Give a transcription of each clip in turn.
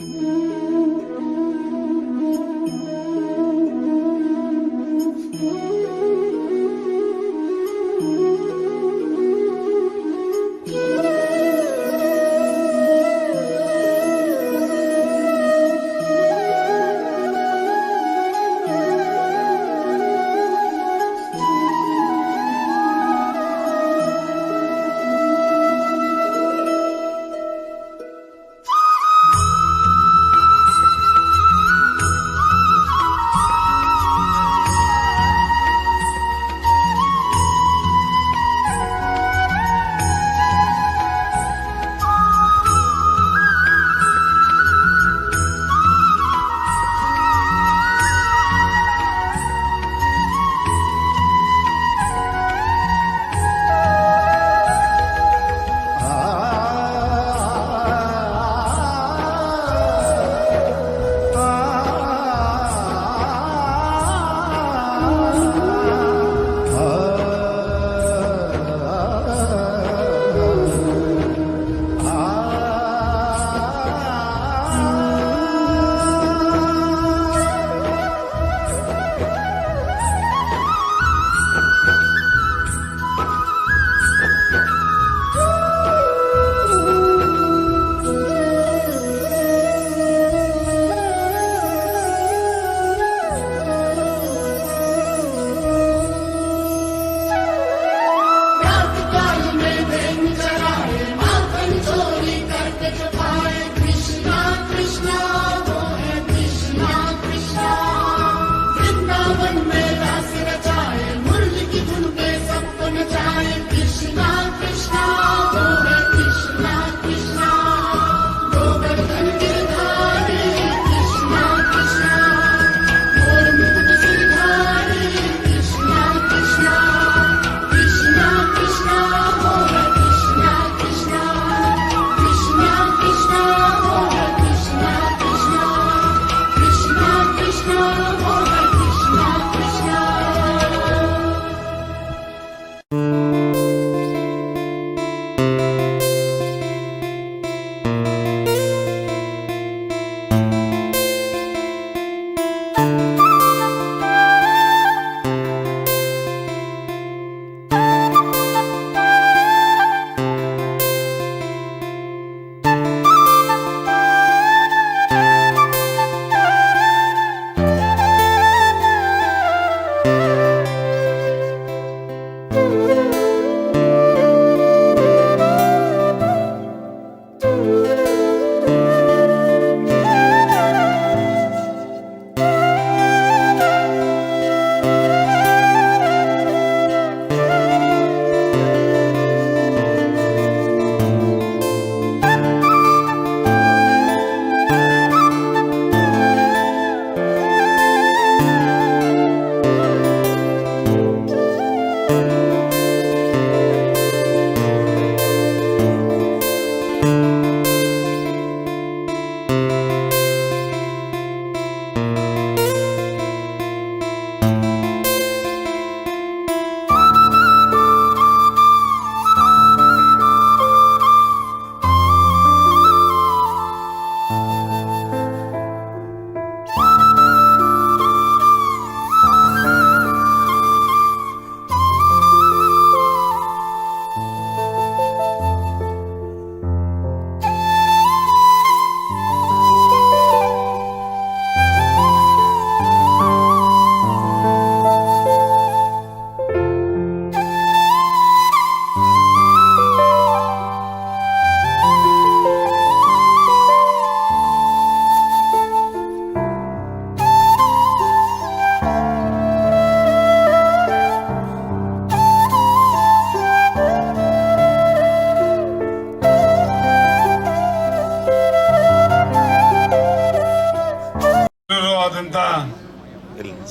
Mm-hmm.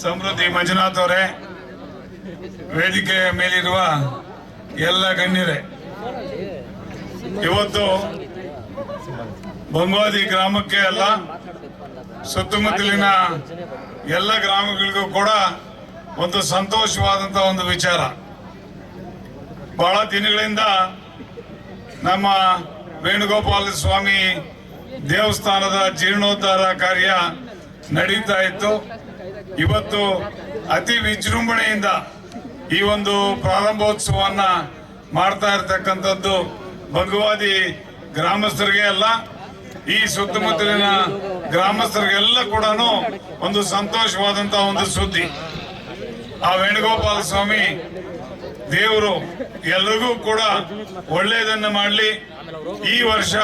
ಸಮೃದ್ಧಿ ಮಂಜುನಾಥ್ ಅವರೇ ವೇದಿಕೆಯ ಮೇಲಿರುವ ಎಲ್ಲ ಗಣ್ಯರೇ, ಇವತ್ತು ಬಂಗಾದಿ ಗ್ರಾಮಕ್ಕೆ ಅಲ್ಲ, ಸುತ್ತಮುತ್ತಲಿನ ಎಲ್ಲ ಗ್ರಾಮಗಳಿಗೂ ಕೂಡ ಒಂದು ಸಂತೋಷವಾದಂತ ಒಂದು ವಿಚಾರ. ಬಹಳ ದಿನಗಳಿಂದ ನಮ್ಮ ವೇಣುಗೋಪಾಲ ಸ್ವಾಮಿ ದೇವಸ್ಥಾನದ ಜೀರ್ಣೋದ್ಧಾರ ಕಾರ್ಯ ನಡೀತಾ ಇತ್ತು. ಇವತ್ತು ಅತಿ ವಿಜೃಂಭಣೆಯಿಂದ ಈ ಒಂದು ಪ್ರಾರಂಭೋತ್ಸವವನ್ನ ಮಾಡ್ತಾ ಇರ್ತಕ್ಕಂಥದ್ದು ಭಗವಾದಿ ಗ್ರಾಮಸ್ಥರಿಗೆ ಅಲ್ಲ, ಈ ಸುತ್ತಮುತ್ತಲಿನ ಗ್ರಾಮಸ್ಥರಿಗೆಲ್ಲ ಕೂಡ ಒಂದು ಸಂತೋಷವಾದಂತ ಒಂದು ಸುದ್ದಿ. ಆ ವೇಣುಗೋಪಾಲ ಸ್ವಾಮಿ ದೇವರು ಎಲ್ರಿಗೂ ಕೂಡ ಒಳ್ಳೆಯದನ್ನು ಮಾಡಲಿ. ಈ ವರ್ಷ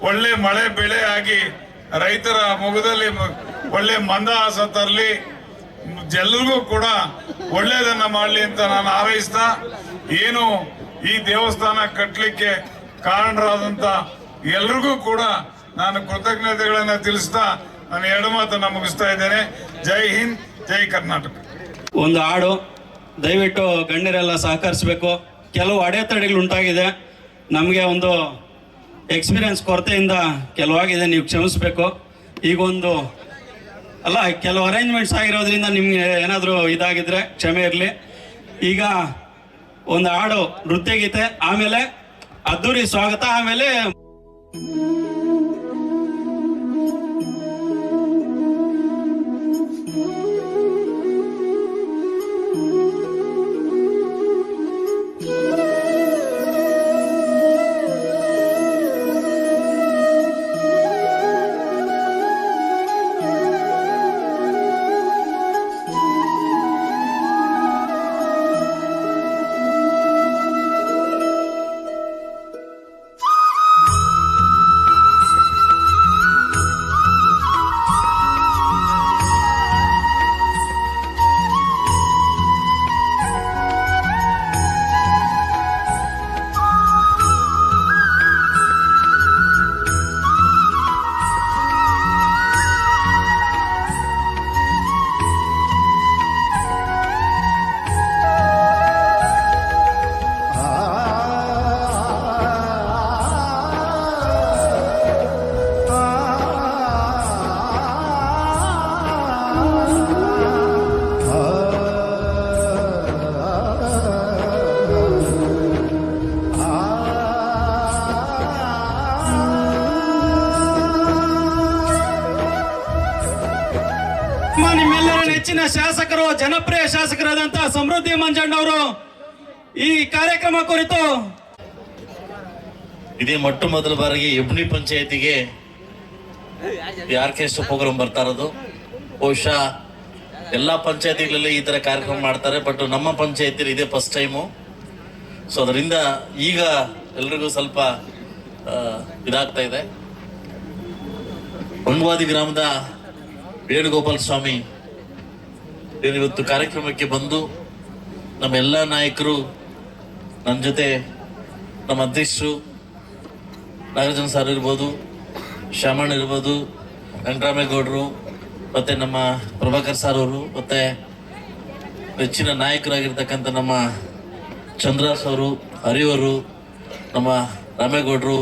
ಒಳ್ಳೆ ಮಳೆ ಬೆಳೆ ಆಗಿ ರೈತರ ಮುಖದಲ್ಲಿ ಮ- ಒಳ್ಳೆ ಮಂದಹಾಸ ತರಲಿ. ಎಲ್ಲರಿಗೂ ಕೂಡ ಒಳ್ಳೆಯದನ್ನ ಮಾಡಲಿ ಅಂತ ನಾನು ಹಾರೈಸ್ತಾ, ಏನು ಈ ದೇವಸ್ಥಾನ ಕಟ್ಟಲಿಕ್ಕೆ ಕಾರಣರಾದಂತ ಎಲ್ರಿಗೂ ಕೂಡ ನಾನು ಕೃತಜ್ಞತೆಗಳನ್ನ ತಿಳಿಸ್ತಾ ನಾನು ಎರಡು ಮಾತನ್ನ ಮುಗಿಸ್ತಾ ಇದ್ದೇನೆ. ಜೈ ಹಿಂದ್, ಜೈ ಕರ್ನಾಟಕ. ಒಂದು ಹಾಡು, ದಯವಿಟ್ಟು ಗಣ್ಯರೆಲ್ಲ ಸಹಕರಿಸಬೇಕು. ಕೆಲವು ಅಡೆತಡೆಗಳು ಉಂಟಾಗಿದೆ. ನಮಗೆ ಒಂದು ಎಕ್ಸ್ಪೀರಿಯನ್ಸ್ ಕೊರತೆಯಿಂದ ಕೆಲವಾಗಿದೆ, ನೀವು ಕ್ಷಮಿಸಬೇಕು. ಈಗ ಒಂದು ಅಲ್ಲ, ಕೆಲವು ಅರೇಂಜ್ಮೆಂಟ್ಸ್ ಆಗಿರೋದ್ರಿಂದ ನಿಮಗೆ ಏನಾದರೂ ಇದಾಗಿದ್ರೆ ಕ್ಷಮೆ ಇರಲಿ. ಈಗ ಒಂದು ಹಾಡು ನೃತ್ಯ ಗೀತೆ ಆಮೇಲೆ ಅದ್ದೂರಿ ಸ್ವಾಗತ, ಆಮೇಲೆ ನಿಮ್ಮೆಲ್ಲರ ನೆಚ್ಚಿನ ಶಾಸಕರು, ಜನಪ್ರಿಯ ಶಾಸಕರಾದಂತಹ ಸಮೃದ್ಧಿ ಮಂಜಣ್ಣವರು ಈ ಕಾರ್ಯಕ್ರಮ ಕುರಿತು ಇದೇ ಮೊಟ್ಟ ಮೊದಲ ಬಾರಿಗೆ ಎಬ್ನಿ ಪಂಚಾಯತಿಗೆ ಈ ಆರ್ಕೆಸ್ಟ್ರಾ ಪ್ರೋಗ್ರಾಮ್ ಬರ್ತಾ ಇರೋದು. ಬಹುಶಃ ಎಲ್ಲ ಪಂಚಾಯತಿಗಳಲ್ಲಿ ಈ ತರ ಕಾರ್ಯಕ್ರಮ ಮಾಡ್ತಾರೆ, ಬಟ್ ನಮ್ಮ ಪಂಚಾಯತಿ ಇದೇ ಫಸ್ಟ್ ಟೈಮು ಸೊ ಅದರಿಂದ ಈಗ ಎಲ್ರಿಗೂ ಸ್ವಲ್ಪ ಇದಾಗ್ತಾ ಇದೆ. ಬಂಗವಾದಿ ಗ್ರಾಮದ ವೇಣುಗೋಪಾಲ ಸ್ವಾಮಿ ಇವತ್ತು ಕಾರ್ಯಕ್ರಮಕ್ಕೆ ಬಂದು ನಮ್ಮೆಲ್ಲ ನಾಯಕರು ನನ್ನ ಜೊತೆ ನಮ್ಮ ಅಧ್ಯಕ್ಷರು, ನಾಗಾರ್ಜುನ ಸರ್ ಇರ್ಬೋದು, ಶ್ಯಾಮಣ್ಣ ಇರ್ಬೋದು ವೆಂಕಟರಾಮೇಗೌಡರು ಮತ್ತು ನಮ್ಮ ಪ್ರಭಾಕರ್ ಸರ್ ಅವರು, ಮತ್ತು ಹೆಚ್ಚಿನ ನಾಯಕರಾಗಿರ್ತಕ್ಕಂಥ ನಮ್ಮ ಚಂದ್ರಾಸ್ ಅವರು ಹರಿಯವರು ನಮ್ಮ ರಾಮೇಗೌಡರು,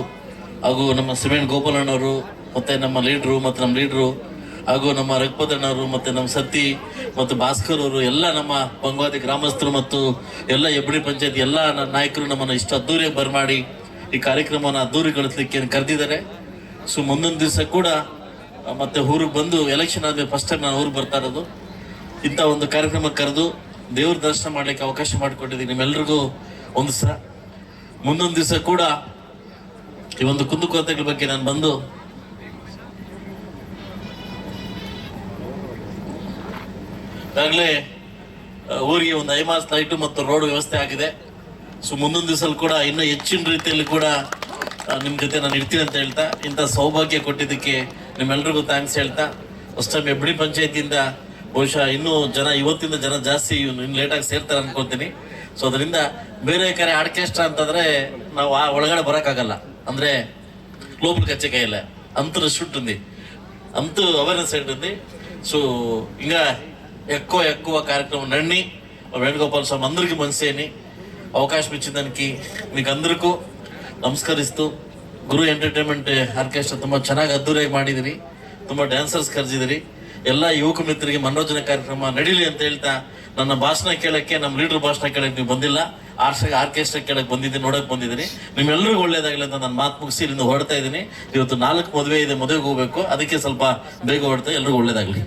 ಹಾಗೂ ನಮ್ಮ ಸಿಮೆಂಟ್ ಗೋಪಾಲಣ್ಣವರು, ಮತ್ತು ನಮ್ಮ ಲೀಡ್ರು ಮತ್ತು ನಮ್ಮ ಲೀಡ್ರು ಹಾಗೂ ನಮ್ಮ ರಘುಪತಣ್ಣವರು ಮತ್ತು ನಮ್ಮ ಸತಿ ಮತ್ತು ಭಾಸ್ಕರ್ ಅವರು ಎಲ್ಲ ನಮ್ಮ ಬಂಗವಾದಿ ಗ್ರಾಮಸ್ಥರು ಮತ್ತು ಎಲ್ಲ ಎಬ್ಬಡಿ ಪಂಚಾಯತ್ ಎಲ್ಲ ನಾಯಕರು ನಮ್ಮನ್ನು ಇಷ್ಟು ಅದ್ದೂರಿಯಾಗಿ ಬರಮಾಡಿ ಈ ಕಾರ್ಯಕ್ರಮವನ್ನು ಅದ್ದೂರಿಗೊಳಿಸಲಿಕ್ಕೆ ಕರೆದಿದ್ದಾರೆ. ಸೊ ಮುಂದೊಂದು ದಿವಸ ಕೂಡ ಮತ್ತೆ ಊರಿಗೆ ಬಂದು ಎಲೆಕ್ಷನ್ ಆದ್ಮೇಲೆ ಫಸ್ಟ್ ಟೈಮ್ ನಾನು ಊರಿಗೆ ಬರ್ತಾ ಇರೋದು. ಇಂಥ ಒಂದು ಕಾರ್ಯಕ್ರಮ ಕರೆದು ದೇವ್ರ ದರ್ಶನ ಮಾಡ್ಲಿಕ್ಕೆ ಅವಕಾಶ ಮಾಡಿಕೊಟ್ಟಿದ್ದೀನಿ ನಿಮ್ಮೆಲ್ರಿಗೂ ಒಂದು ಸಹ ಮುಂದೊಂದು ದಿವಸ ಕೂಡ ಈ ಒಂದು ಕುಂದುಕೊರತೆಗಳ ಬಗ್ಗೆ ನಾನು ಬಂದು ಈಗಾಗಲೇ ಆ, ಊರಿಗೆ ಒಂದು ಐಮಾಸ್ ಲೈಟು ಮತ್ತು ರೋಡ್ ವ್ಯವಸ್ಥೆ ಆಗಿದೆ ಸೊ ಮುಂದೊಂದು ದಿವಸ ಕೂಡ ಇನ್ನೂ ಹೆಚ್ಚಿನ ರೀತಿಯಲ್ಲಿ ಕೂಡ ಆ, ನಿಮ್ ಜೊತೆ ನಾನು ಇರ್ತೀನಿ ಅಂತ ಹೇಳ್ತಾ ಇಂಥ ಸೌಭಾಗ್ಯ ಕೊಟ್ಟಿದ್ದಕ್ಕೆ ನಿಮ್ಮೆಲ್ರಿಗೂ ಥ್ಯಾಂಕ್ಸ್ ಹೇಳ್ತಾ ಫಸ್ಟ್ ಟೈಮ್ ಎಬ್ಡಿ ಪಂಚಾಯತಿಯಿಂದ ಬಹುಶಃ ಇನ್ನೂ ಜನ ಇವತ್ತಿಂದ ಜನ ಜಾಸ್ತಿ ಇನ್ನು ಲೇಟಾಗಿ ಸೇರ್ತಾರೆ ಅನ್ಕೊತೀನಿ ಸೊ ಅದರಿಂದ ಬೇರೆ ಕಡೆ ಆರ್ಕೆಸ್ಟ್ರಾ ಅಂತಂದ್ರೆ ನಾವು ಆ ಒಳಗಡೆ ಬರೋಕ್ಕಾಗಲ್ಲ ಅಂದ್ರೆ లోపల కచ్చకాయలే అంత రష్ ఉంటుంది అంత అవేర్నెస్ ఉంటుంది సో ఇంకా ఎక్కువ ఎక్కువ కార్యక్రమం నడిని వేణుగోపాల స్వామి అందరికీ మంచి అవకాశం ఇచ్చిన దానికి మీకు అందరికೂ ನಮಸ್ಕರಿಸ್ತು ಗುರು ಎಂಟರ್ಟೈನ್ಮೆಂಟ್ ಆರ್ಕೆಸ್ಟ್ರಾ ತುಂಬಾ ಚೆನ್ನಾಗಿ ಅದ್ದೂರಿಯಾಗಿ ಮಾಡಿದಿರಿ ತುಂಬಾ ಡ್ಯಾನ್ಸರ್ಸ್ ಕರೆಸಿದಿರಿ ಎಲ್ಲ ಯುವಕ ಮಿತ್ರರಿಗೆ ಮನೋರಂಜನೆ ಕಾರ್ಯಕ್ರಮ ನಡೀಲಿ ಅಂತ ಹೇಳ್ತಾ ನನ್ನ ಭಾಷಣ ಕೇಳಕ್ಕೆ ನಮ್ಮ ಲೀಡರ್ ಭಾಷಣ ಕೇಳಕ್ಕೆ ನೀವು ಬಂದಿಲ್ಲ ಆರ್ಷ ಆರ್ಕೆಸ್ಟ್ರಾ ಕೇಳಕ್ಕೆ ಬಂದಿದ್ದೀನಿ ನೋಡಕ್ ಬಂದಿದ್ದೀನಿ ನಿಮ್ಮೆಲ್ಲರಿಗೂ ಒಳ್ಳೇದಾಗಲಿ ಅಂತ ನಾನು ಮಾತು ಮುಗಿಸಿ ಇಲ್ಲಿಂದ ಹೊರಡ್ತಾ ಇದ್ದೀನಿ ಇವತ್ತು ನಾಲ್ಕು ಮದುವೆ ಇದೆ ಮದುವೆಗೆ ಹೋಗ್ಬೇಕು ಅದಕ್ಕೆ ಸ್ವಲ್ಪ ಬೇಗ ಹೊರಡ್ತಾ ಎಲ್ರಿಗೂ ಒಳ್ಳೇದಾಗಲಿ